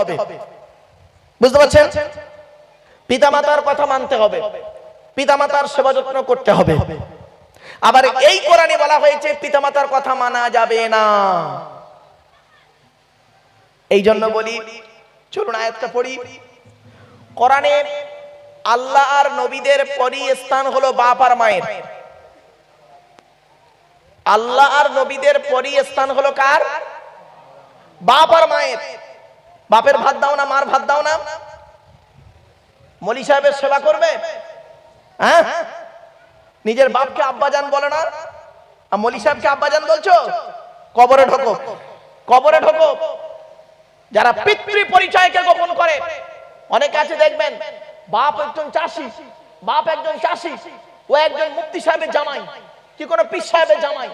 হবে। বুঝতে পারছেন? পিতামাতার কথা মানতে হবে। পিতামাতার সেবা যত্ন করতে হবে। আবার এই কোরআনে বলা হয়েছে কথা মানা যাবে না। এই জন্য বলি, চলুন আয়াতটা পড়ি। কোরআনে আল্লাহ আর নবীদের পরই স্থান হলো বাপ আর মায়ের। আল্লাহ আর নবীদের পরই স্থান হলো কার? বাপ আর মায়ের। বাপের ভাত দাও না, মার ভাত দাও না। মলি সাহেবের সেবা করবে? হ্যাঁ? নিজের বাপকে আব্বাজান বলে না? আর মলি সাহেবকে আব্বাজান বলছো? কবরে ঢোকো। কবরে ঢোকো। যারা পিতৃ পরিচয়কে গোপন করে, অনেক আছে দেখবেন, বাপ একজন চাষি, বাপ একজন চাষি, ও একজন মুক্তি সাহেবের জামাই, কি কোনো পীর সাহেবের জামাই।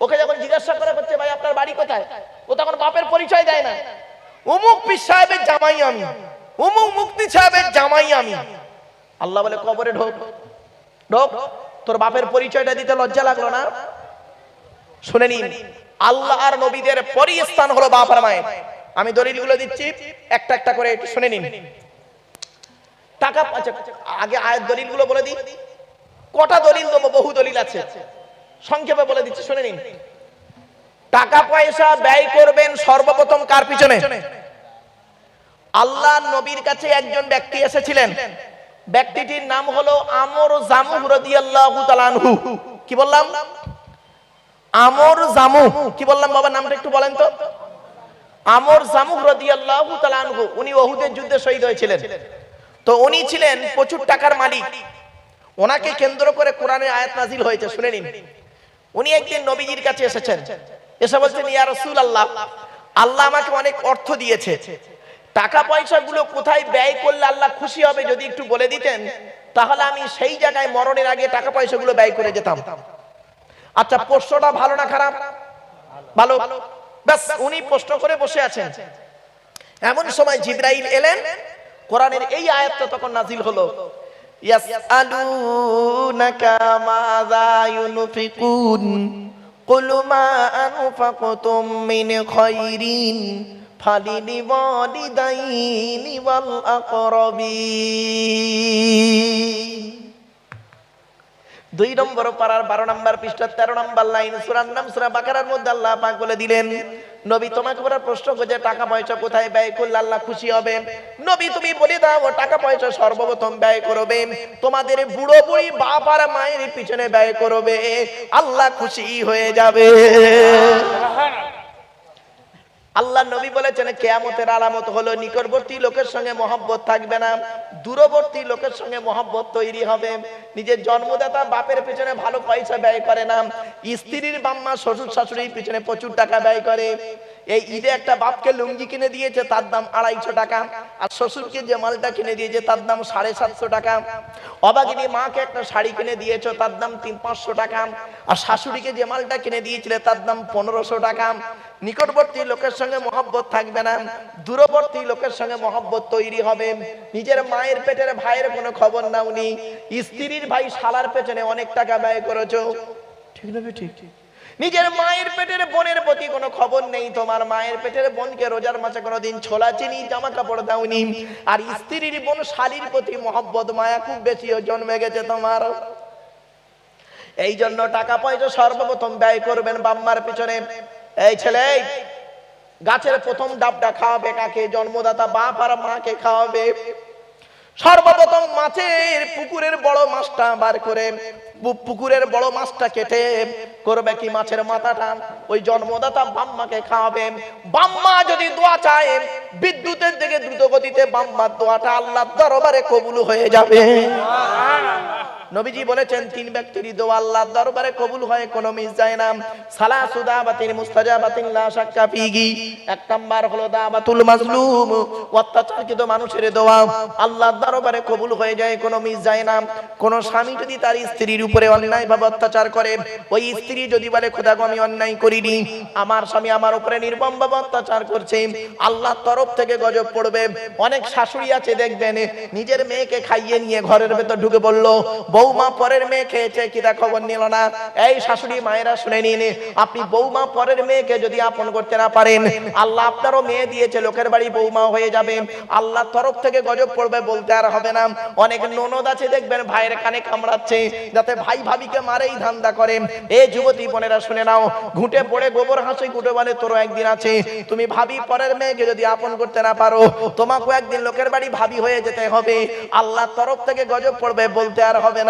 ওকে যখন জিজ্ঞাসা করে হচ্ছে, ভাই, আপনার বাড়ি কোথায়? ও তখন বাপের পরিচয় দেয় না। অমুক পীর সাহেবের জামাই আমি অমুক মুক্তি সাহেবের জামাই আমি। আল্লাহ বলে কবরে ঢোক। ঢোক। তোর বাপের পরিচয়টা দিতে লজ্জা লাগল না? শুনে নিন আল্লাহ আর নবীদের পরই স্থান হলো বাপ আর মায়ের। আমি দলিলগুলো দিচ্ছি একটা একটা করে একটু শুনে নিন। টাকা আচ্ছা, আগে আয়ের দলিলগুলো বলে দিই। কটা দলিল দেবো? বহু দলিল আছে। সংক্ষেপে বলে দিচ্ছি শুনে নিন। টাকা পয়সা ব্যয় করবেন সর্বপ্রথম কার পিছনে? আল্লাহ নবীর কাছে একজন ব্যক্তি এসেছিলেন। ব্যক্তিটির নাম হলো আমর জামু রাদিয়াল্লাহু তাআলা কি বললাম? আমর জামু কি বললাম বাবা নামটা একটু বলেন তো। আমর জামু রাদিয়াল্লাহু আনহু উনি ওহুদের যুদ্ধে শহীদ হয়েছিলেন। তো উনি ছিলেন প্রচুর টাকার মালিক। ওনাকে কেন্দ্র করে কোরআনের আয়াত নাজিল হয়েছে শুনে নিন। উনি একদিন নবীজির কাছে এসেছেন। এসে বলছেন, ইয়া রাসূলুল্লাহ, আল্লাহ আল্লাহ আমাকে অনেক অর্থ দিয়েছে। টাকা পয়সাগুলো কোথায় ব্যয় করলে আল্লাহ খুশি হবে যদি একটু বলে দিতেন? তাহলে আমি সেই জায়গায় মরণের আগে টাকা পয়সাগুলো ব্যয় করে যেতাম। আচ্ছা প্রশ্নটা ভালো না খারাপ? ভালো? ব্যাস, উনি প্রশ্ন করে বসে আছেন। এমন সময় জিব্রাইল এলেন। কোরআনের এই আয়াতটা তখন নাজিল হলো। ইয়াসআলুনাকা মাযা ইউনফিকুন قل ما أنفقتم من خير فللوالدين والأقربين দুই নম্বর পাড়ার বারো নম্বর পৃষ্ঠা তেরো নম্বর লাইন, সুরার নাম সুরা বাকারার মধ্যে আল্লাহ পাক বলে দিলেন, নবী, তোমাকে ওরা প্রশ্ন করছে, টাকা পয়সা কোথায় ব্যয় করলে আল্লাহ খুশি হবে? নবী, তুমি বলে দাও, টাকা পয়সা সর্বপ্রথম ব্যয় করবে, তোমাদের বুড়ো বুড়ি বাপ আর মায়ের পিছনে ব্যয় করবে, আল্লাহ খুশি হয়ে যাবে। আল্লাহ নবী বলেছেন, কেয়ামতের আলামত হলো নিকটবর্তী লোকের সঙ্গে মহব্বত থাকবে না, দূরবর্তী লোকের সঙ্গে মহব্বত তৈরি হবে। নিজের জন্মদাতা বাপের পিছনে ভালো পয়সা ব্যয় করে না, স্ত্রীর বাম্মা শ্বশুর শাশুড়ির পিছনে প্রচুর টাকা ব্যয় করে। এই ঈদে একটা বাপকে লুঙ্গি কিনে দিয়েছে, তার দাম আড়াইশো টাকা। আর শ্বশুরকে যে মালটা কিনে দিয়েছে, তার দাম সাড়ে সাতশো টাকা। অবাগিনী মাকে একটা শাড়ি কিনে দিয়েছ, তার দাম তিন পাঁচশো টাকা। আর শাশুড়িকে যে মালটা কিনে দিয়েছিলে, তার দাম পনেরোশো টাকা। নিকটবর্তী লোকের সঙ্গে মহব্বত থাকবে না। দূরবর্তী লোকের সঙ্গে মহব্বত তৈরি হবে। নিজের মায়ের পেটের ভাইয়ের কোনো খবর নাওনি। স্ত্রীর ভাই শালার পেছনে অনেক টাকা ব্যয় করেছ। ঠিক না বে ঠিক? নিজের মায়ের পেটের বোনের প্রতি কোনো খবর নেই, তোমার মায়ের পেটের বোনকে রোজার মাসে কোনোদিন ছোলা, চিনি জামা কাপড় দাওনি। আর স্ত্রীর বোন শালির প্রতি মহব্বত, মায়া খুব বেশি জন্মে গেছে তোমার। এই জন্য টাকা পয়সা সর্বপ্রথম ব্যয় করবেন বাম্মার পিছনে। এই ছেলে, গাছের প্রথম ডাবটা খাওয়াবে কাকে? জন্মদাতা বাপ আর মাকে খাওয়াবে। সর্বপ্রথম মাছের পুকুরের বড় মাছটা বার করে পুকুরের বড় মাছটা কেটে করবে কি মাছের মাথাটা? ওই জন্মদাতা বাম্মাকে খাওয়াবে। বাম্মা যদি দোয়া চায়, বিদ্যুতের দিকে দ্রুত গতিতে বাম্মার দোয়াটা আল্লাহ দরবারে কবুল হয়ে যাবে। নবীজি বলেছেন, তিন ব্যক্তির দোয়া আল্লাহ দরবারে কবুল হয়, কোনো মিস যায় না। সালা সুদা বাতিন মুস্তাজাবাতিন লা শাক্কা ফিগি এক নাম্বার হলো দাবাতুল মাজলুম, অত্যাচারকৃত মানুষের দোয়া। আল্লাহ দরবারে কবুল হয়ে যায়, কোনো মিস যায় না। কোন স্বামী যদি তার স্ত্রীর উপরে অন্যায় ভাবে অত্যাচার করে, ওই স্ত্রী যদি বলে, খোদা আমি অন্যায় করিনি। আমার স্বামী আমার উপরে নির্মম ভাবে অত্যাচার করছে। আল্লাহর তরফ থেকে গজব পড়বে। অনেক শাশুড়ি আছে, দেখবেন, নিজের মেয়েকে খাইয়ে নিয়ে ঘরের ভেতর ঢুকে বলল বৌমা পরের মেয়ে খেয়েছে কিনা খবর নিল না? এই শাশুড়ি মায়েরা শুনে নিন, আপনি বৌমা পরের মেয়েকে যদি আপন করতে না পারেন, আল্লাহ আপনারও মেয়ে দিয়েছে, লোকের বাড়ি বৌমা হয়ে যাবে। আল্লাহ তরফ থেকে গজব পড়বে বলতে আর হবে না। অনেক ননদ আছে, দেখবেন ভাইয়ের কানে কামড়াচ্ছে, যাতে ভাই ভাবিকে মারেই ধান্দা করে। এ যুবতী বোনেরা শুনে নাও, ঘুটে পড়ে গোবর হাসি ঘুটে বলে, তোরও একদিন আছে। তুমি ভাবি পরের মেয়েকে যদি আপন করতে না পারো তোমাকে একদিন লোকের বাড়ি ভাবি হয়ে যেতে হবে। আল্লাহ তরফ থেকে গজব পড়বে বলতে আর হবে না।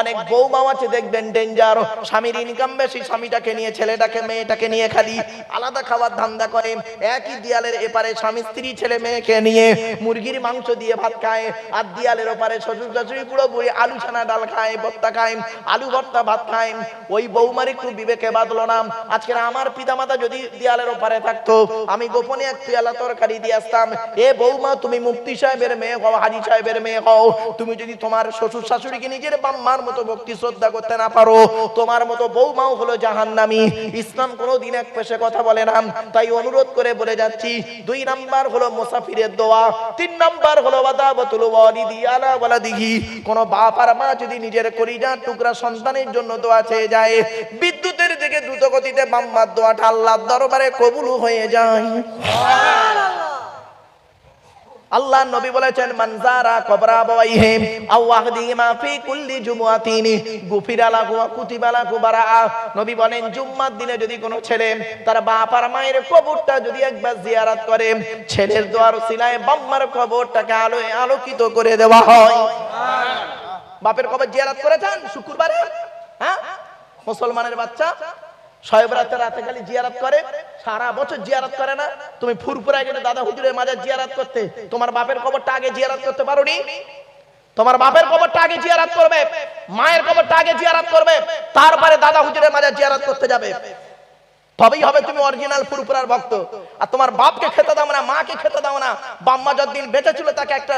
অনেক বৌমাও আছে, দেখবেন ডেঞ্জার স্বামীর ইনকাম বেশি, স্বামীটাকে নিয়ে, ছেলেটাকে, মেয়েটাকে নিয়ে খালি আলাদা খাবার ধান্দা করে। একই দিয়ালের এপারে স্বামী, স্ত্রী, ছেলে, মেয়েকে নিয়ে মুরগির মাংস দিয়ে ভাত খায়, আর দিয়ালের ওপারে শ্বশুর শাশুড়ি পুরো বুড়ি আলু ছানা ডাল খায়, ভর্তা খায়, আলু ভর্তা ভাত খায়। ওই বৌমার একটু বিবেকে বাঁধলো না। আজকে আমার পিতামাতা যদি দিয়ালের ওপারে থাকতো, আমি গোপনে এক পেয়ালা তরকারি দিয়ে আসতাম। এ বৌমা, তুমি মুফতি সাহেবের মেয়ে হও, হাজি সাহেবের মেয়ে হও। তুমি যদি তোমার শ্বশুর শাশুড়িকে নিজের বাম্মার মতো ভক্তি শ্রদ্ধা করতে না পারো। তোমার মতো বৌমাও হলো জাহান্নামী। ইসলাম কোনোদিন এক পেশে কথা বলে না। তাই অনুরোধ করে বলে যাচ্ছি, দুই নাম্বার হলো মুসাফিরের দোয়া, তিন নাম্বার হলো ওয়াদাবাতুল ওয়ালিদি আলা ওয়ালাদিহি। কোন বাপ আর মা যদি নিজের কলিজার টুকরা সন্তানের জন্য দোয়া চেয়ে যায়, বিদ্যুতের দিকে দ্রুত গতিতে বাম্মার দোয়াটা আল্লাহর দরবারে কবুল হয়ে যায়। আল্লাহ নবী বলেছেন মানজারা কবরা বাওয়াইহি আও ওয়াহদিহিমা ফি কুল্লি জুমআতিন গুফিরা লাহু ওয়া কুতিবা লাহু বারাআ। নবী বলেন, জুম্মার দিনে যদি কোনো ছেলে তার বাপ আর মায়ের কবরটা যদি একবার জিয়ারত করে, ছেলের দোয়ার উসিলায় বাম্মার কবরটাকে আলোয় আলোকিত করে দেওয়া হয়। বাপের কবর জিয়ারত করেছেন? শুক্রবারে? হ্যাঁ? মুসলমানের বাচ্চা? সারা বছর জিয়ারাত করে না। তুমি ফুরফুরায় গেলে দাদা জিয়ারাত করতে, তোমার বাপের আগে জিয়ারাত করতে তোমার বাপের আগে জিয়ারাত করবে, মায়ের আগে জিয়ারাত করবে, তারপরে দাদা হুজুরের মাঝে জিয়ারাত করতে যাবে। তবেই হবে তুমি অরিজিনাল ফুরফুরার ভক্ত। আর তোমার বাপকে খেতে দাও না, মাকে খেতে দাও না। বাম্মা যতদিন বেঁচে ছিল তাকে একটা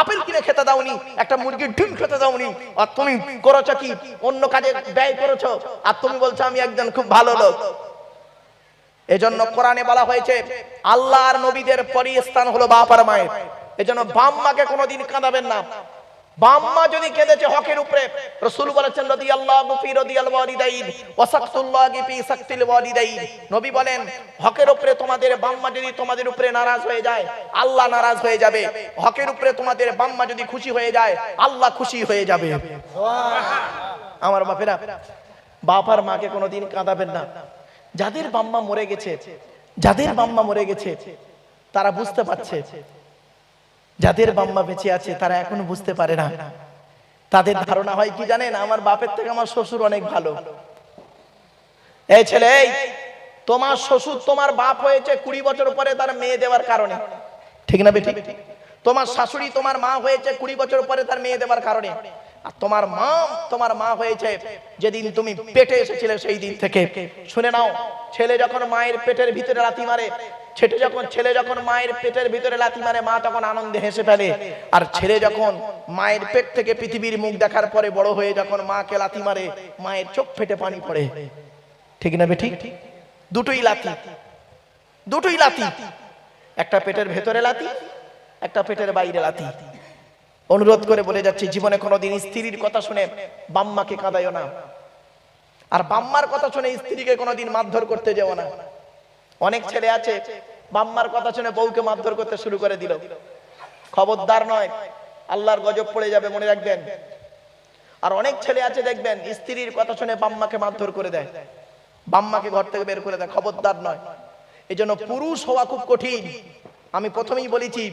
আপেল কিনে খেতে দাওনি, একটা মুরগির ডিম খেতে দাওনি। আর তুমি করেছ কি? অন্য কাজে ব্যয় করেছ। আর তুমি বলছো, আমি একজন খুব ভালো লোক। এজন্য কোরআনে বলা হয়েছে আল্লাহর নবীদের পরই স্থান হলো বাপ আর মায়ের। এজন্য বাম্মাকে কোনোদিন কাঁদাবেন না। বাম্মা যদি কেঁদেছে হকের উপরে রসুল বলেছেন রদি আল্লাহ ফি রদি আল ওয়ালিদাইন ওয়াসাকতুল্লাহ ফি সাকতিল ওয়ালিদাইন। নবী বলেন হকের উপরে তোমাদের বাম্মা যদি তোমাদের উপরে নারাজ হয়ে যায় আল্লাহ নারাজ হয়ে যাবে। হকের উপরে তোমাদের বাম্মা যদি খুশি হয়ে যায় আল্লাহ খুশি হয়ে যাবে। আমার বাপেরা বাপ আর মাকে কোনোদিন কাঁদাবেন না। যাদের বাম্মা মরে গেছে যাদের বাম্মা মরে গেছে তারা বুঝতে পারছে যাদের বাম্মা বেঁচে আছে, তারা এখনও বুঝতে পারে না। তাদের ধারণা হয় কি জানেন? আমার বাপের থেকে আমার শ্বশুর অনেক ভালো। এই ছেলে তোমার শ্বশুর তোমার বাপ হয়েছে কুড়ি বছর পরে তার মেয়ে দেওয়ার কারণে। ঠিক না বেটি তোমার শাশুড়ি তোমার মা হয়েছে কুড়ি বছর পরে তার মেয়ে দেওয়ার কারণে। আর তোমার মা তোমার মা হয়েছে, যেদিন তুমি পেটে এসেছিলে সেই দিন থেকে। শুনে নাও, ছেলে যখন মায়ের পেটের ভিতরে লাথি মারে ছেলে যখন ছেলে যখন মায়ের পেটের ভিতরে লাথি মারে, মা তখন আনন্দে হেসে ফেলে। আর ছেলে যখন মায়ের পেট থেকে পৃথিবীর মুখ দেখার পরে বড় হয়ে যখন মাকে লাথি মারে, মায়ের চোখ ফেটে পানি পড়ে। ঠিক না বেঠিক? দুটোই লাথি। দুটোই লাথি। একটা পেটের ভেতরে লাথি, একটা পেটের বাইরে লাথি। অনুরোধ করে বলে যাচ্ছি, জীবনে কোনোদিন স্ত্রীর কথা শুনে বাম্মাকে কাঁদাইও না। আর বাম্মার কথা শুনে স্ত্রীকে কোনোদিন মারধর করতে যেও না। অনেক ছেলে আছে, বাম্মার কথা শুনে বউকে মারধর করতে শুরু করে দিল। খবরদার নয়, আল্লাহর গজব পড়ে যাবে, মনে রাখবেন। আর অনেক ছেলে আছে, দেখবেন, স্ত্রীর কথা শুনে বাম্মাকে মারধর করে দেয়। বাম্মাকে ঘর থেকে বের করে দেয়, খবরদার নয়। এই জন্য পুরুষ হওয়া খুব কঠিন। আমি প্রথমেই বলেছি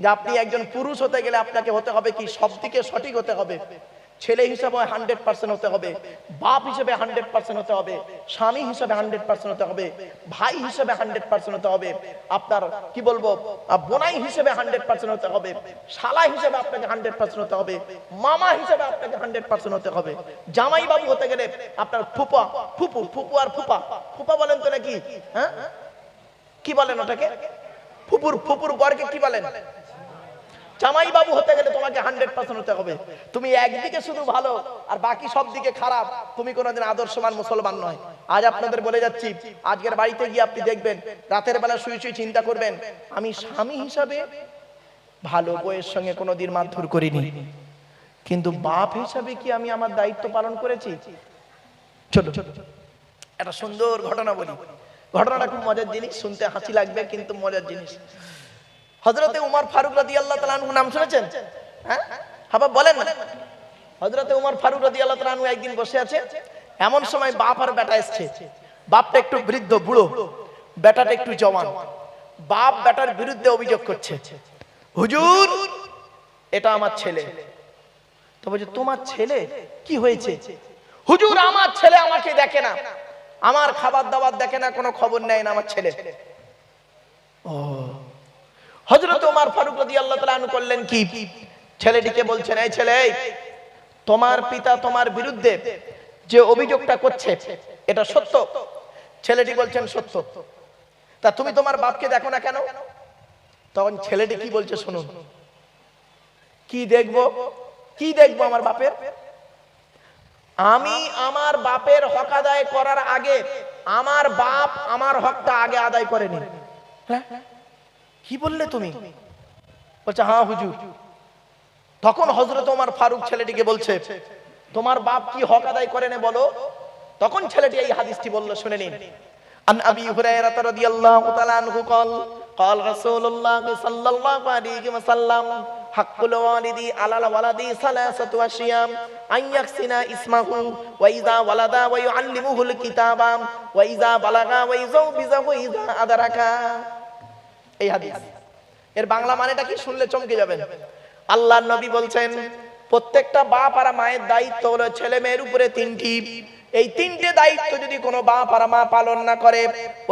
যে আপনি একজন পুরুষ হতে গেলে আপনাকে হতে হবে কি? সব দিকে সঠিক হতে হবে। ছেলে হিসাবে হান্ড্রেড পার্সেন্ট হতে হবে। বাপ হিসেবে হান্ড্রেড পার্সেন্ট হতে হবে। স্বামী হিসেবে হান্ড্রেড পার্সেন্ট হতে হবে। ভাই হিসেবে হান্ড্রেড পার্সেন্ট হতে হবে। আপনার, কি বলব? বোনাই হিসেবে হান্ড্রেড পার্সেন্ট হতে হবে। শালা হিসেবে আপনাকে হান্ড্রেড পার্সেন্ট হতে হবে। মামা হিসেবে আপনাকে হান্ড্রেড পার্সেন্ট হতে হবে। জামাই বাবু হতে গেলে আপনার ফুপা, ফুপু ফুপু আর ফুপা। ফুপা বলেন তো নাকি? হ্যাঁ? কি বলেন ওটাকে? ফুপুর ফুপুর বরকে কি বলেন? জামাই বাবু হতে গেলে তোমাকে হান্ড্রেড পার্সেন্ট হতে হবে। তুমি একদিকে শুধু ভালো, আর বাকি সব দিকে খারাপ। তুমি কোনোদিন আদর্শমান মুসলমান নয়। আজ আপনাদের বলে যাচ্ছি, আজকের বাড়িতে গিয়ে আপনি দেখবেন, রাতের বেলা শুয়ে শুয়ে চিন্তা করবেন, আমি স্বামী হিসাবে ভালো বইয়ের সঙ্গে কোনোদিন মারধর করিনি। কিন্তু বাপ হিসাবে কি আমি আমার দায়িত্ব পালন করেছি? চলো একটা সুন্দর ঘটনা বলি। ঘটনাটা খুব মজার জিনিস, শুনতে হাসি লাগবে, কিন্তু মজার জিনিস। হজরতে উমর ফারুক রাদি আল্লাহ তালু নাম শুনেছেন? হ্যাঁ? বলেন হজরতে উমর ফারুক রাদি আল্লাহ তালু একদিন বসে আছে, এমন সময় বাপ আর বেটা এসছে। বাপটা একটু বৃদ্ধ, বুড়ো। বেটাটা একটু জওয়ান। বাপ বেটার বিরুদ্ধে অভিযোগ করছে, হুজুর, এটা আমার ছেলে। তো বলছে, তোমার ছেলে? কি হয়েছে? হুজুর, আমার ছেলে আমাকে দেখে না। আমার খাবার দাবার দেখে না, কোনো খবর নেয় না আমার ছেলে। ও হজরত ওমর ফারুক রাদি আল্লাহ তাআলা করলেন কি? ছেলেটিকে বলছেন, এই ছেলে, তোমার পিতা তোমার বিরুদ্ধে যে অভিযোগটা করছে, এটা সত্য? ছেলেটি বলছেন, সত্য। তা তুমি তোমার বাপকে দেখো না কেন? তখন ছেলেটি কি বলছে, শুনুন, কি দেখব? কি দেখব আমার বাপের? আমি আমার বাপের হক আদায় করার আগে, আমার বাপ আমার হকটা আগে আদায় করেনি। হ্যাঁ? কি বললে তুমি বলছে হ্যাঁ হুজুর তখন হজরত ওমর ফারুক ছেলেটিকে বলছে তোমার বাপ কি হক আদায় করেনে বলো তখন ছেলেটি এই হাদিসটি বলল শুনে নিন আন আবি হুরায়রা রাদিয়াল্লাহু তাআলা আনহু قال قال رسول الله صلى الله عليه وسلم حق الوالد على الولد ثلاثة أشياء أن يحسن اسمه وإذا ولد ويعلمه الكتاب وإذا بلغ ويزوجه وإذا أدرك এই হাদিস। এর বাংলা মানেটা কি? শুনলে চমকে যাবেন। আল্লাহ নবী বলছেন, প্রত্যেকটা বাপ আর মায়ের দায়িত্ব হলো ছেলে মেয়ের উপরে তিনটি। এই তিনটে দায়িত্ব যদি কোনো বাপ আর মা পালন না করে,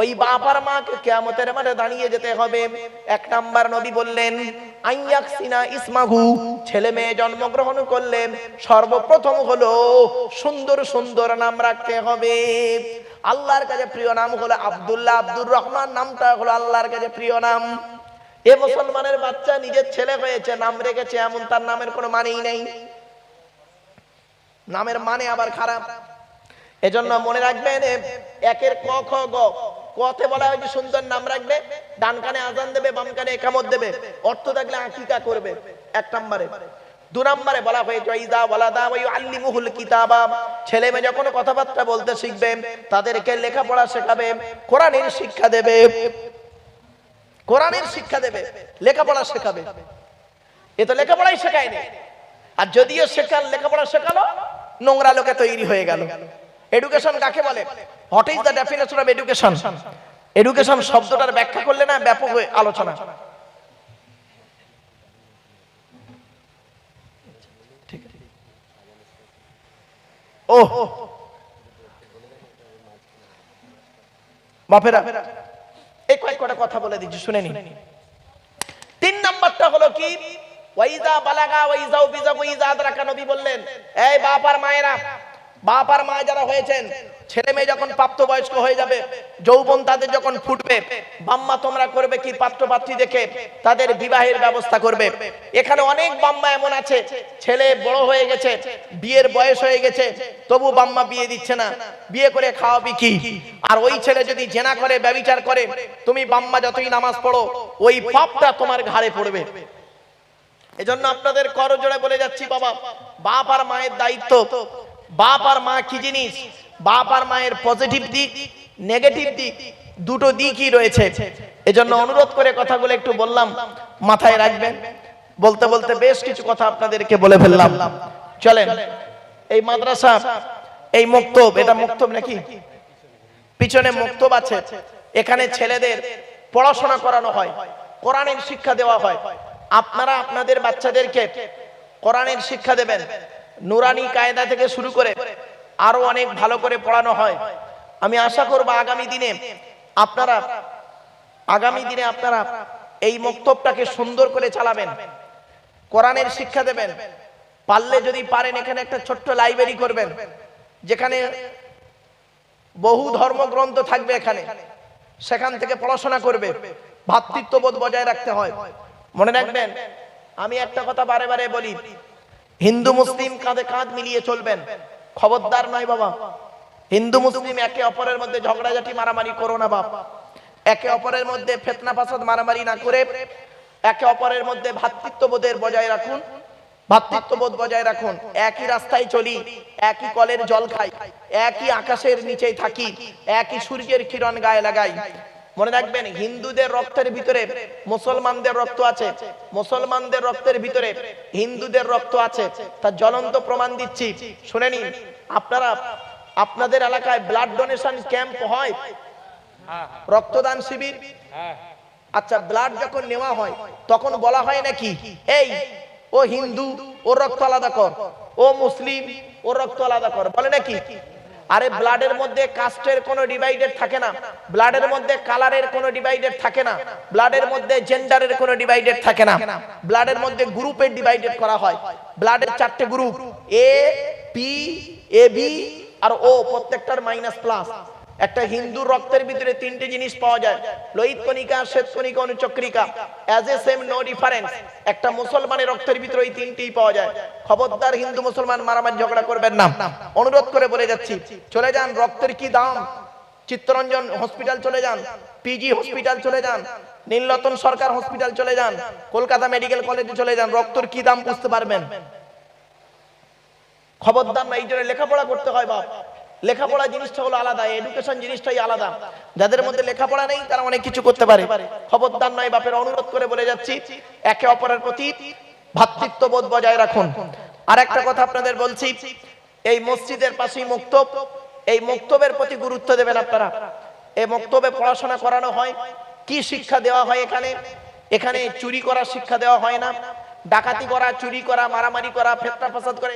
ওই বাপ আর মাকে কেয়ামতের মাঠে দাঁড়িয়ে যেতে হবে। এক নাম্বার নবী বললেন আইয়াকসিনা ইসমাহু, ছেলে মেয়ে জন্মগ্রহণ করলেন সর্বপ্রথম হলো সুন্দর সুন্দর নাম রাখতে হবে। আল্লাহর কাছে প্রিয় নাম হলো আব্দুল্লাহ আব্দুর রহমান, নামটা হলো আল্লাহর কাছে প্রিয় নাম। এ মুসলমানের বাচ্চা নিজের ছেলে হয়েছে, নাম রেখেছে, এমন তার নামের কোনো মানেই নেই। নামের মানে আবার খারাপ। এজন্য মনে রাখবেন একের ক, খ, গ, কতে বলা হয়েছে সুন্দর নাম রাখবে, ডান কানে আজান দেবে, বাম কানে একামত দেবে, অর্থ থাকলে আকিকা করবে, এক নম্বরে। দু নম্বরে বলা হয়েছে, ইদা ওয়ালাদা ওই আল্লিমুহুল কিতাবা। ছেলে মেয়ে যখন কথাবার্তা বলতে শিখবে, তাদেরকে লেখাপড়া শেখাবে, কোরআনের শিক্ষা দেবে। কোরআনের শিক্ষা দেবে, লেখাপড়া শেখাবে। এ তো লেখাপড়াই শেখায়নি। আর যদিও শেখার লেখাপড়া শেখালো, নোংরা লোকে তৈরি হয়ে গেল। এডুকেশন কাকে বলে? What is the definition of education education শব্দটার ব্যাখ্যা করলে না ব্যাপক আলোচনা। ও বাপেরা, এই কয়েক কটা কথা বলে দিচ্ছি, শুনে নি তিন নাম্বারটা হলো কি? ওয়াইজা বালাগা ওয়াইজা বিজা ওয়াইজা আদরাকা নবী বললেন, এই বাপ আর মায়েরা বাপ আর মা যারা হয়েছেন, ছেলে মেয়ে যখন প্রাপ্তবয়স্ক হয়ে যাবে, যৌবন তাদের যখন ফুটবে বাম্মা তোমরা করবে কি পাত্রপাত্রী দেখে তাদের বিবাহের ব্যবস্থা করবে। এখানে অনেক বাম্মা এমন আছে, ছেলে বড় হয়ে গেছে, বিয়ের বয়স হয়ে গেছে, তবু বাম্মা বিয়ে দিচ্ছে না। বিয়ে করে খাওয়াবি কি? আর ওই ছেলে যদি জেনা করে, ব্যবিচার করে, তুমি বাম্মা যতই নামাজ পড়ো, ওই পাপটা তোমার ঘাড়ে পড়বে। এজন্য আপনাদের করজোড়ে বলে যাচ্ছি, বাবা, বাপ আর মায়ের দায়িত্ব বাপ আর মা কি জিনিস? বাপ আর মায়ের পজিটিভ দিক নেগেটিভ দিক, দুটো দিকই রয়েছে। এজন্য অনুরোধ করে কথাগুলো একটু বললাম, মাথায় রাখবেন। বলতে বলতে বেশ কিছু কথা আপনাদেরকে বলে ফেললাম। চলেন, এই মাদ্রাসা, এই মুক্তব, এটা মুক্তব নাকি? পিছনে মুক্তব আছে। এখানে ছেলেদের পড়াশোনা করানো হয়, কোরআনের শিক্ষা দেওয়া হয়। আপনারা আপনাদের বাচ্চাদেরকে কোরআনের শিক্ষা দেবেন। নুরানি কায়দা থেকে শুরু করে আরও অনেক ভালো করে পড়ানো হয়। আমি আশা করব আগামী দিনে আপনারা, আগামী দিনে আপনারা এই মক্তবটাকে সুন্দর করে চালাবেন, কোরআনের শিক্ষা দেবেন, পারলে যদি পারেন এখানে একটা ছোট্ট লাইব্রেরি করবেন, যেখানে বহু ধর্মগ্রন্থ থাকবে এখানে, সেখান থেকে পড়াশোনা করবে, ভাতৃত্ববোধ বজায় রাখতে হয়। মনে রাখবেন, আমি একটা কথা বারে বারে বলি হিন্দু মুসলিম কাঁধে কাঁধ মিলিয়ে চলবেন। খবরদার নয় বাবা। হিন্দু মুসলিম একে অপরের মধ্যে ঝগড়াঝাটি, মারামারি করো না বাপ। একে অপরের মধ্যে ফেতনা ফাসাদ, মারামারি না করে একে অপরের মধ্যে ভ্রাতৃত্ববোধের বজায় রাখুন। ভাতৃত্ববোধ বজায় রাখুন। একই রাস্তায় চলি, একই কলের জল খাই, একই আকাশের নিচেই থাকি, একই সূর্যের কিরণ গায়ে লাগাই। মনে রাখবেন, হিন্দুদের রক্তের ভিতরে মুসলমানদের রক্ত আছে। মুসলমানদের রক্তের ভিতরে হিন্দুদের রক্ত আছে। তার জ্বলন্ত প্রমাণ দিচ্ছি। শুনে নিন, আপনারা, আপনাদের এলাকায় ব্লাড ডোনেশন ক্যাম্প হয়? রক্তদান শিবির? আচ্ছা ব্লাড যখন নেওয়া হয়, তখন বলা হয় নাকি, এই, ও হিন্দু ও রক্ত আলাদা কর। ও মুসলিম ও রক্ত আলাদা কর। বলে নাকি আরে ব্লাডের মধ্যে কাস্টের কোনো ডিভাইডেড থাকে না। ব্লাডের মধ্যে কালারের কোনো ডিভাইডেড থাকে না। ব্লাডের মধ্যে জেন্ডারের কোনো ডিভাইডেড থাকে না। ব্লাডের মধ্যে গ্রুপের ডিভাইডেড করা হয়। ব্লাডের চারটে group A P A B R O প্রত্যেকটার মাইনাস প্লাস একটা হিন্দু রক্তের ভিতরে তিনটে জিনিস পাওয়া যায়। লোহিত কণিকা, শ্বেত কণিকা, অনুচক্রিকা। As a same no difference একটা মুসলমানের রক্তের ভিতরে এই তিনটেই পাওয়া যায়। খবরদার হিন্দু মুসলমান মারামারি ঝগড়া করবেন না। অনুরোধ করে বলে যাচ্ছি, চলে যান, রক্তের কি দাম? চিত্তরঞ্জন হসপিটাল চলে যান পিজি হসপিটাল চলে যান, নীলরতন সরকার হসপিটাল চলে যান, কলকাতা মেডিকেল কলেজে চলে যান, রক্তর কি দাম বুঝতে পারবেন? খবরদার না, এই জন্য লেখাপড়া করতে হয় বাপ। লেখাপড়া জিনিসটা হলো আলাদা এডুকেশন জিনিসটাই আলাদা। যাদের মধ্যে লেখাপড়া নেই, তারা অনেক কিছু করতে পারে। খবরদার নয়, বাপের অনুরোধ করে বলে যাচ্ছি, একে অপরের প্রতি ভ্রাতৃত্ববোধ বজায় রাখুন। আর একটা কথা আপনাদের বলছি, এই মসজিদের পাশেই মুক্তব, এই মুক্তবের প্রতি গুরুত্ব দেবেন আপনারা। এই মুক্তবে পড়াশোনা করানো হয়, কি শিক্ষা দেওয়া হয় এখানে? এখানে চুরি করার শিক্ষা দেওয়া হয় না। ডাকাতি করা, চুরি করা, মারামারি করা ফেতনা ফাসাদ করে